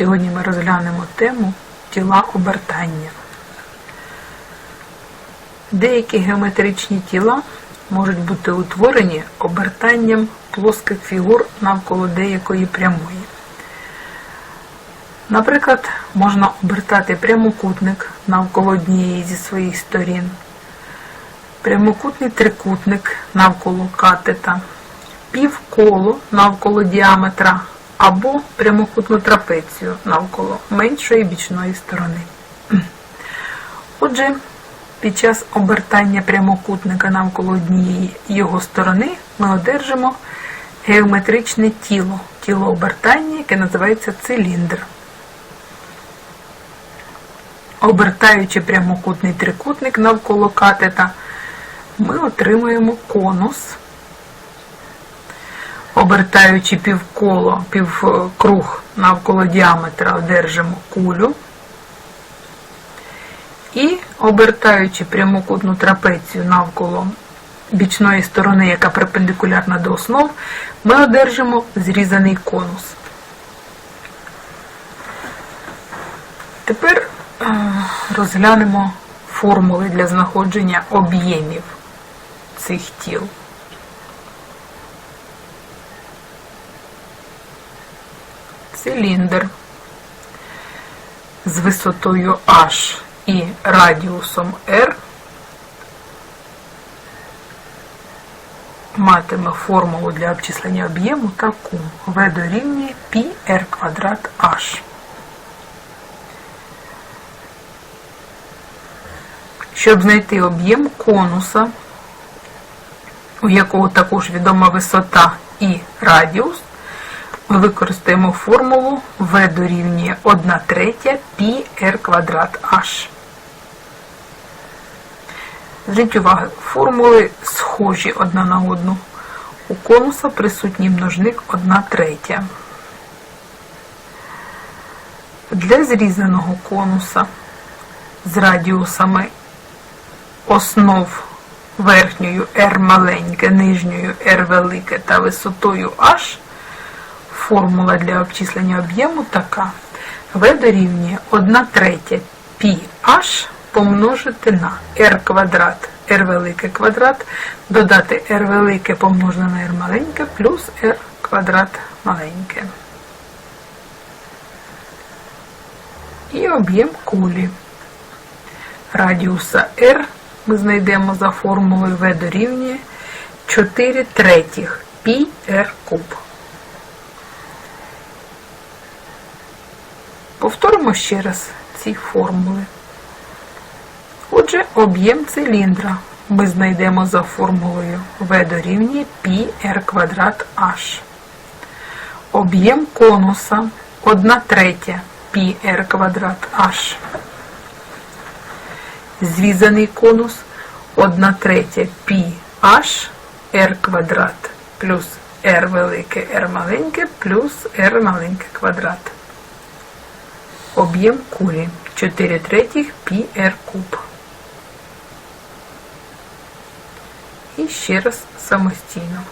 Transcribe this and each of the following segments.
Сьогодні ми розглянемо тему тіла обертання. Деякі геометричні тіла можуть бути утворені обертанням плоских фігур навколо деякої прямої. Наприклад, можна обертати прямокутник навколо однієї зі своїх сторін, прямокутний трикутник навколо катета, півколо навколо діаметра або прямокутну трапецію навколо меншої бічної сторони. Отже, під час обертання прямокутника навколо однієї його сторони ми одержимо геометричне тіло, тіло обертання, яке називається циліндр. Обертаючи прямокутний трикутник навколо катета, ми отримуємо конус. Обертаючи півколо, півкруг навколо діаметра, одержимо кулю. І обертаючи прямокутну трапецію навколо бічної сторони, яка перпендикулярна до основ, ми одержимо зрізаний конус. Тепер е, розглянемо формули для знаходження об'ємів цих тіл. Циліндр з висотою H і радіусом R матиме формулу для обчислення об'єму таку V дорівнює πr квадрат H. Щоб знайти об'єм конуса, у якого також відома висота і радіус, використаємо формулу V дорівнює 1 третя πr квадрат H. Зверніть увагу, формули схожі одна на одну. У конуса присутній множник 1 третя. Для зрізаного конуса з радіусами основ верхньою R маленьке, нижньою R велике та висотою H формула для обчислення об'єму така. V дорівнює 1 третя πh помножити на r квадрат, r велике квадрат, додати r велике помножене на r маленьке плюс r квадрат маленьке. І об'єм кулі. Радіуса r ми знайдемо за формулою V дорівнює 4 третіх π r куб. Повторимо ще раз ці формули. Отже, об'єм циліндра ми знайдемо за формулою V дорівнює πr квадрат H. Об'єм конуса 1 третя πr квадрат H. Звізаний конус 1 третя πh r квадрат плюс r велике r маленьке плюс r маленьке квадрат. Об'єм кулі 4 третіх πr куб. І ще раз самостійно.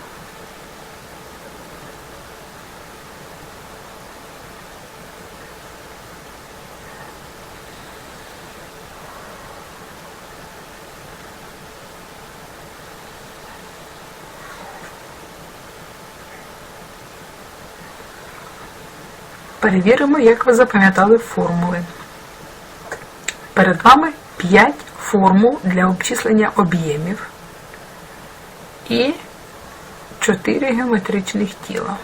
Перевіримо, як ви запам'ятали формули. Перед вами 5 формул для обчислення об'ємів і 4 геометричних тіла.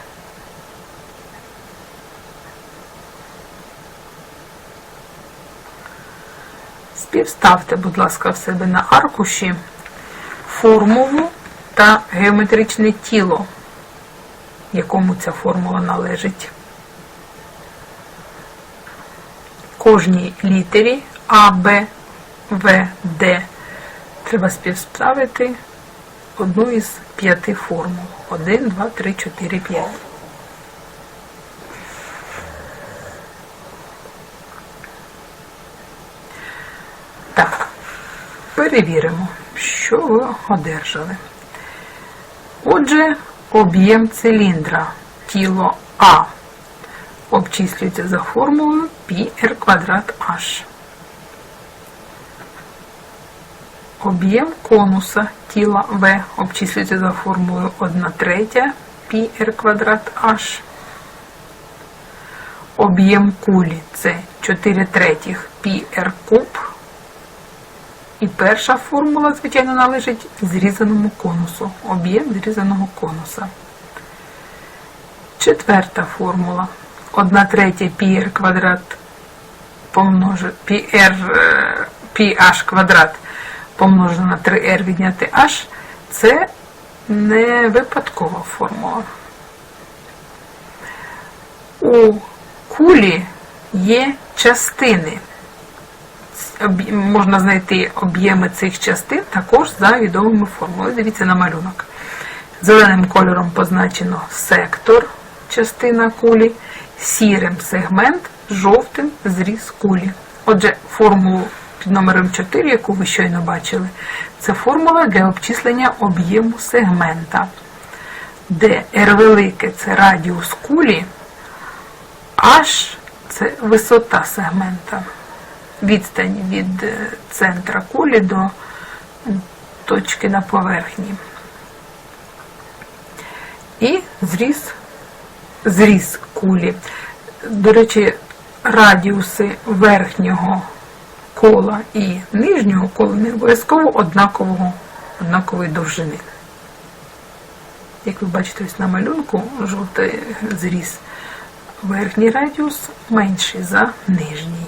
Співставте, будь ласка, в себе на аркуші формулу та геометричне тіло, якому ця формула належить. Кожній літері А, Б, В, Д треба співставити одну із п'яти формул. 1, 2, 3, 4, 5. Так, перевіримо, що ви одержали. Отже, об'єм циліндра, тіло А обчислюється за формулою πr квадрат h. Об'єм конуса тіла V обчислюється за формулою 1 третя πr квадрат h. Об'єм кулі це 4 третіх πr куб. І перша формула, звичайно, належить зрізаному конусу. Об'єм зрізаного конуса. Четверта формула. 1 третя πr квадрат помножити πr, ph квадрат помножено на 3r відняти h, це не випадкова формула. У кулі є частини. Можна знайти об'єми цих частин також за відомими формулами. Дивіться на малюнок. Зеленим кольором позначено сектор частина кулі, сірим сегмент, жовтим зріз кулі. Отже, формулу під номером 4, яку ви щойно бачили, це формула для обчислення об'єму сегмента, де R велике це радіус кулі, H це висота сегмента, відстань від е, центра кулі до точки на поверхні. І зріз, зріз кулі. До речі, радіуси верхнього кола і нижнього кола не обов'язково однакового, однакової довжини. Як ви бачите ось на малюнку, жовтий зріз. Верхній радіус менший за нижній.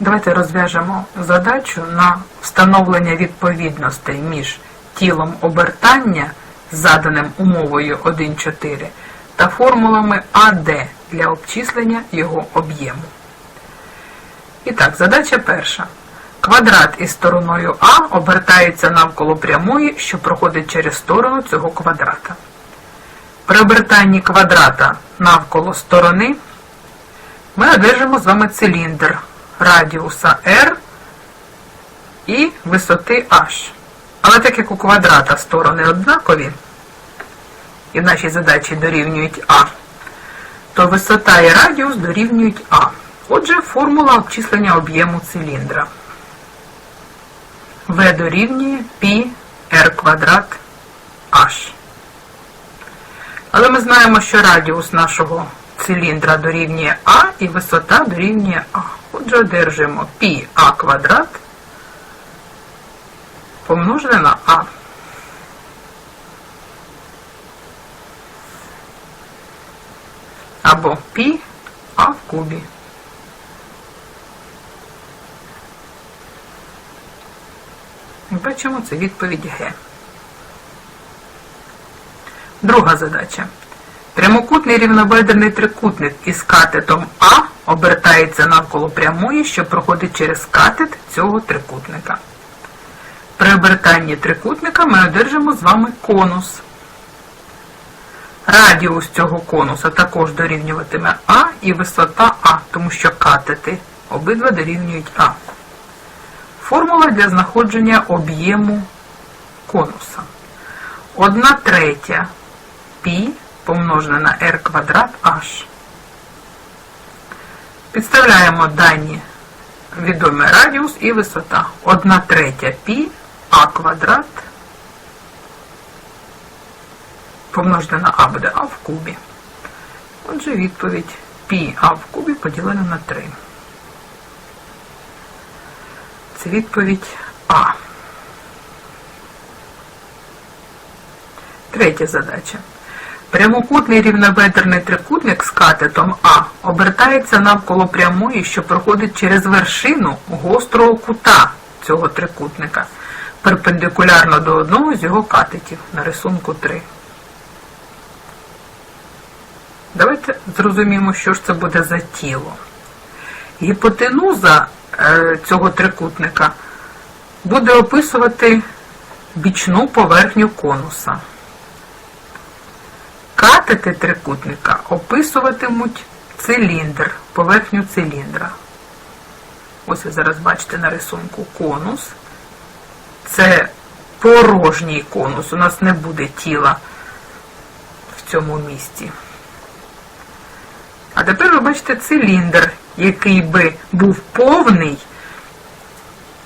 Давайте розв'яжемо задачу на встановлення відповідностей між тілом обертання заданим умовою 1,4 та формулами АД для обчислення його об'єму. І так, задача перша. Квадрат із стороною А обертається навколо прямої, що проходить через сторону цього квадрата. При обертанні квадрата навколо сторони ми одержимо з вами циліндр радіуса R і висоти H. Але так як у квадрата сторони однакові, і в нашій задачі дорівнюють А, то висота і радіус дорівнюють А. Отже, формула обчислення об'єму циліндра. V дорівнює π r квадрат H. Але ми знаємо, що радіус нашого циліндра дорівнює А і висота дорівнює А. Отже, одержимо π А квадрат помножене на А. Або π А в кубі. Як Бачимо, це відповідь Г. Друга задача. Прямокутний рівнобедрений трикутник із катетом А обертається навколо прямої, що проходить через катет цього трикутника. При обертанні трикутника ми одержимо з вами конус. Радіус цього конуса також дорівнюватиме А і висота А, тому що катети обидва дорівнюють А. Формула для знаходження об'єму конуса. 1 третя π помножене на r квадрат h. Підставляємо дані відомі радіус і висота. 1 третя π а квадрат помножене на а буде а в кубі. Отже, відповідь π а в кубі поділено на 3. Це відповідь А. Третя задача. Прямокутний рівнобедерний трикутник з катетом А обертається навколо прямої, що проходить через вершину гострого кута цього трикутника, перпендикулярно до одного з його катетів на рисунку 3. Давайте зрозуміємо, що ж це буде за тіло. Гіпотенуза е, цього трикутника буде описувати бічну поверхню конуса. Катети трикутника описуватимуть циліндр, поверхню циліндра. Ось ви зараз бачите на рисунку конус. Це порожній конус. У нас не буде тіла в цьому місці. А тепер ви бачите циліндр, який би був повний,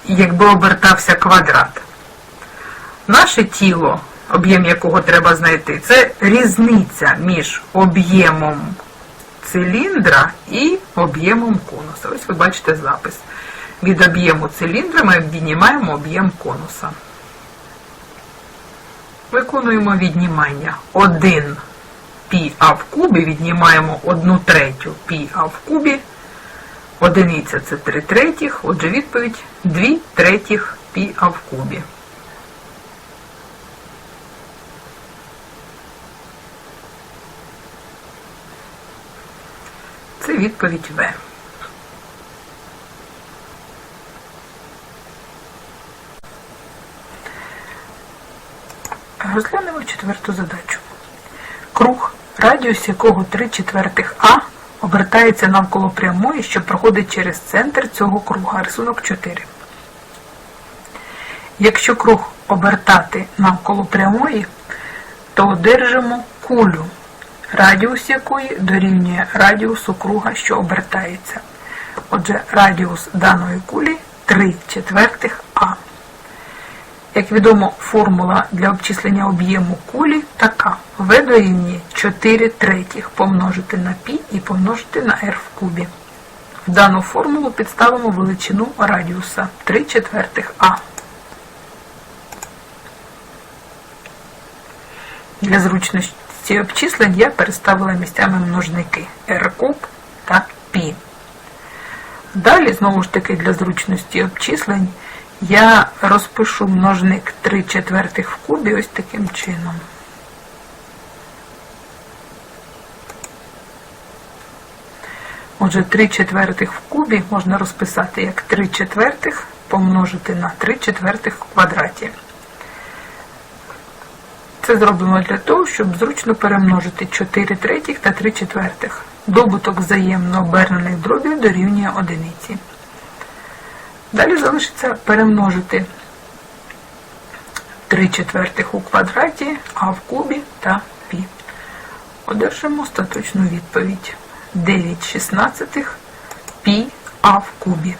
якби обертався квадрат. Наше тіло, об'єм якого треба знайти, це різниця між об'ємом циліндра і об'ємом конуса. Ось ви бачите запис. Від об'єму циліндра ми віднімаємо об'єм конуса. Виконуємо віднімання 1 пі а в кубі, віднімаємо 1 третю пі а в кубі. Одиниця це 3 третіх, отже відповідь 2 третіх пі а в кубі. Це відповідь В. Розглянемо четверту задачу. Круг, радіус якого 3 четвертих А обертається навколо прямої, що проходить через центр цього круга. Рисунок 4. Якщо круг обертати навколо прямої, то одержимо кулю, радіус якої дорівнює радіусу круга, що обертається. Отже, радіус даної кулі 3 четвертих А. Як відомо, формула для обчислення об'єму кулі така. В дорівнює 4 третіх помножити на π і помножити на r в кубі. В дану формулу підставимо величину радіуса 3 четвертих А. Для зручності обчислень я переставила місцями множники r куб та π. Далі, знову ж таки, для зручності обчислень я розпишу множник 3 четвертих в кубі ось таким чином. Отже, 3 четвертих в кубі можна розписати як 3 четвертих помножити на 3 четвертих в квадраті. Це зробимо для того, щоб зручно перемножити 4 третіх та 3 четвертих. Добуток взаємно обернених дробів дорівнює одиниці. Далі залишиться перемножити 3 четвертих у квадраті, а в кубі та пі. Одержимо остаточну відповідь. 9 шістнадцятих пі а в кубі.